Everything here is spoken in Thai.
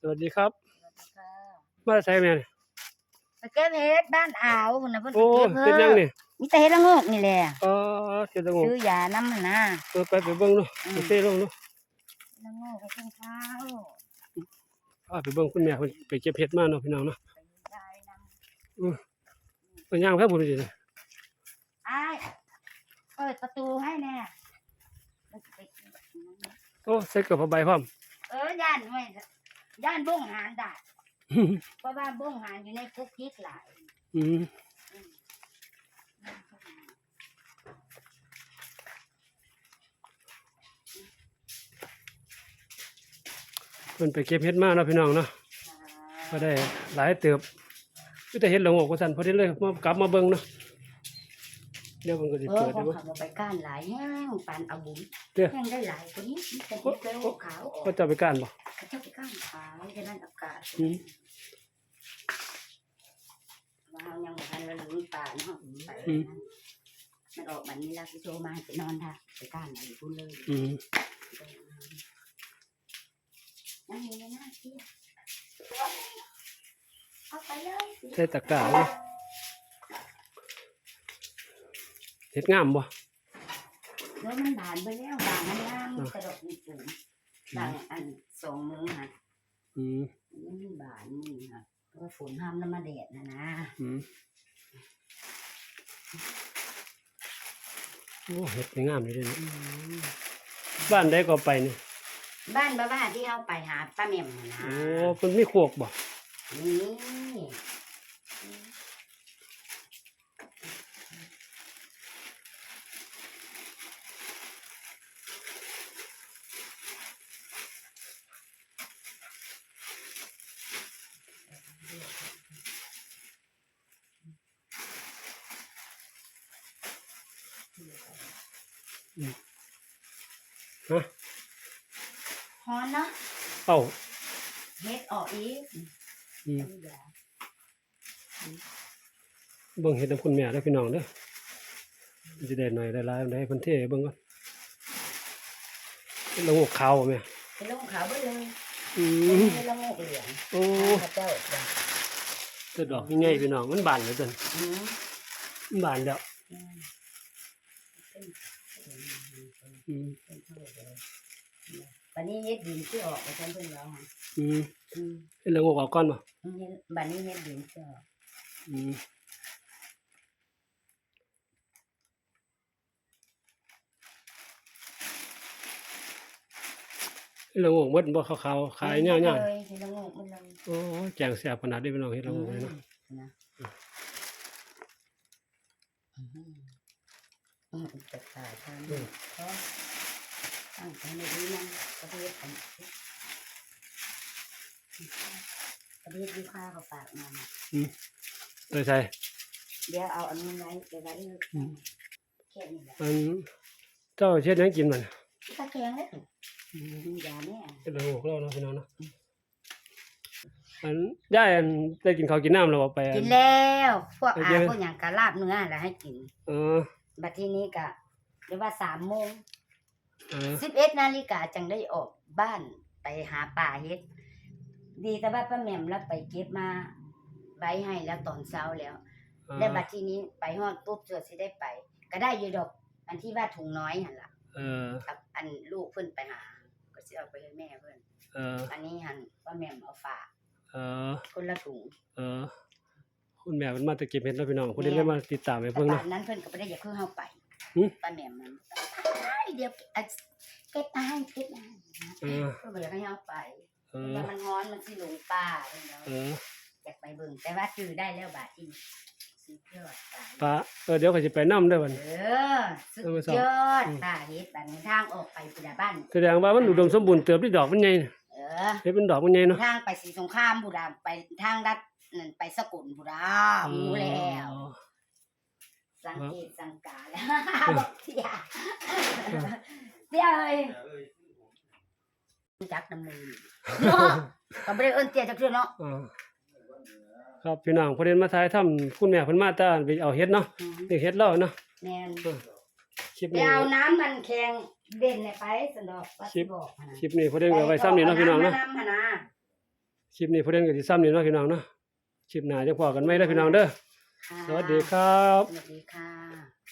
สวัสดีครับค่ะมาใช้แม่นี่ไปเก็บเห็ดบ้านอ่าวพุ่นน่ะเพิ่นไปโอ้เก็บเป็นยังนี่มีแต่เห็ดละโงกนี่แหละอ๋อเจ็ดตะงงซื้อยาน้ำหั่นนะเออไปไปเบิ่งเนาะอืมไปเต้ลงเนาะละโงกไปกินข้าวพาไปเบิ่งคุณแม่เพิ่นไปเก็บเห็ดมาเนาะพี่น้องเนาะไปยายน้เพิ่นย่างครับผมนี่ำอ้ายเปิดประตูให้แน่มันสิไปกินโอ้ใส่เกลือผ้าใบพร้อมเออ ย่านไว้ย่านบ้งหานได้เพราะว่าบ้งหานอยู่ในคุกกิ๊กหลายอืมเพิ่นไปเก็บเห็ดมาเนาะพี่น้องเนาะก็ได้หลายเติบคือแต่เห็ดละโงกว่าซั่นพอดีเลยมากลับมาเบิ่งเนาะ เดี๋ยวเพิ่นก็สิเออเปิดพอให้เบิ่งขับมาไปก้านหลายแห้งปานเอาบุญเด้อ แห้งได้หลายกว่านี้มีแต่โอ้เห็ดเกลียวขาวออกเขาจะเอาไปก้านบ่ เขาเจ้าไปก้านขาวฉะนั้นอากาศอืม ว่าเรายังบ่ทันละลืมตาเนาะไปอืมมันออกมันนี่ลาสิโจมาให้ไปนอนท่าไปก้านไหนพูดเลยอืมนั่งอยู่ในหน้าเที่ยเอาไปเลยใส่ตะกร้าเลย เฮ็ดงามบ่แล้วมันบานไปแล้วบานมันงามมันกระดกมีปุ่มบางอันสองมือฮะอืมมันมีบานนี่ฮะเพราะว่าฝนห้ามน้ำมาแดดนะนะอืมโอ้เฮ็ดได้งามเลยเด้ออืมบ้านใดก็ไปนี่บ้านบ้าบ้าที่เอาไปหาป้าแหม่มน่ะนะโอ้เพิ่นมีโคกบ่นี่ ฮะฮอนเนาะเอ้าเฮ็ดออกอีกอืมเบิ่งเฮ็ดนํคุณแม่เด้อพี่น้องเด้อมันสิได้หน่อยได้หลายได้เพิ่นเทให้เบิ่งก่อนแล้วหัวขาวบ่แม่เป็นลงขาวไปเลยอืเป็นมละโงกเหลืองโอ้พระเจ้าจ้ะแต่ดอกใหญ่ๆพี่น้องมันบานแล้วซั่นอืมมันบานแล้ว อืมอืมบันนี้เฮ็ดดินที่ออกไปฉันเพิ่งแล้วฮะอืมอืมเฮ็ดแล้วหัวออกก่อนบ่บันนี้เฮ็ดดินที่ออกอืมเฮ็ดแล้วหัวหมดบ่ขาวๆขายยาวๆเลยเฮ็ดละโงกมันเลยโอ้ยแจงแสบขนาดนี้พี่น้องเฮ็ดแล้วหัวเลยเนาะนะอืมอืม จะขายทางนี้เพราะตั้งใจในนี้นะประเทศอันประเทศลูกค้าเขาฝากมาเออใช่เดี๋ยวเอาอันนี้ไว้ไปไว้เลยอืมแค่นี้แหละอันเจ้าเช็ดหยังกินมันตะแกรงเลยยาเนี่ยเฮ็ดแล้วหัวเราเนาะพี่น้องเนาะอันยายอันได้กินข้าวกินน้ำแล้วบ่ไปอักินนแล้วพวกโออาเคพวกอย่างกะลาบเนื้อแล้วให้กินเออ บัดทีนี้กะเรียกว่าสามโมงเออสิบเอ็ดนาฬิกาจังได้ออกบ้านไปหาป่าเฮ็ด ดีแต่ว่าป้าแหม่มรับไปเก็บมาไว้ให้แล้วตอนเช้าแล้วเออแล้วบัดทีนี้ไปฮอดปุ๊บเจอสิได้ไป ก็ได้อยู่ดอกอันที่ว่าถุงน้อยหั่นล่ะเออกับอันลูกเพิ่นไปหา ก็สิเอาไปให้แม่เพิ่นเอออันนี้หั่นป้าแหม่มเอาฝากเออคนละถุง เออ คุณแม่มันมาแตะเก็บเห็ดแล้วพี่น้องคนนี้เลยมาติดตามให้แต่เพิ่งป่าเนาะ นนั้นเพิ่นก็บ่ได้อยากเพิ่งเฮาไปหึ ป้าแหม่มมันไปเดี๋ยวอะเก็บมาให้เก็บมาให้เออเพิ่นบ่อยากให้เฮาไปเออว่ามันร้อนมันสิหลงป่าเพิ่นเนาะเอออยากไปเบิ่งแต่ว่าจื้อได้แล้วบาดนี้สุดยอดตายปะเออเดี๋ยวก็สิไปนํเด้อบัดนี้ เออสุดยอดตาเฮ็ดบัดนี้ทางออกไปพุทธบ้านแสดงว่ามันอุดมสมบูรณ์เติบที่ดอกมันใหญ่น่ะเออเฮ็ดเป็นดอกมันใหญ่เนาะ ทางไปสีสงครามพุทธาไปทางลัด นั่นไปสกุลพุทธารู้แล้วอ๋อสังเกตสังกาแล้วบอกเสียเสียเอ้ยจักน้ำมือเนาะก็บ่ได้เอิ้นเตี้ยจักเทื่อเนาะอ่าครับพี่น้องพอเดินมาถ่ายทำคุณแม่เพิ่นมาแตาไปเอาเฮ็ดเนาะอืมนี่เฮ็ดแล้วเนาะแม่นคลิปไปนี้เอาน้ำมันแข็งเด่นเนี่ยไปสันดอกว่าสิบอกหั่นน่ะคลิปนี้พอเดินเอาไว้ซ้ำนี่เนาะพี่น้องเนาะอำมำหั่นน่ะคลิปนี้พอเด่นก็สิซ้ำนี่เนาะพี่น้องเนาะ คลิปหน้าจะพอกันไหมเด้อพี่น้องเด้อค่ะสวัสดีครับ สวัสดีค่ะ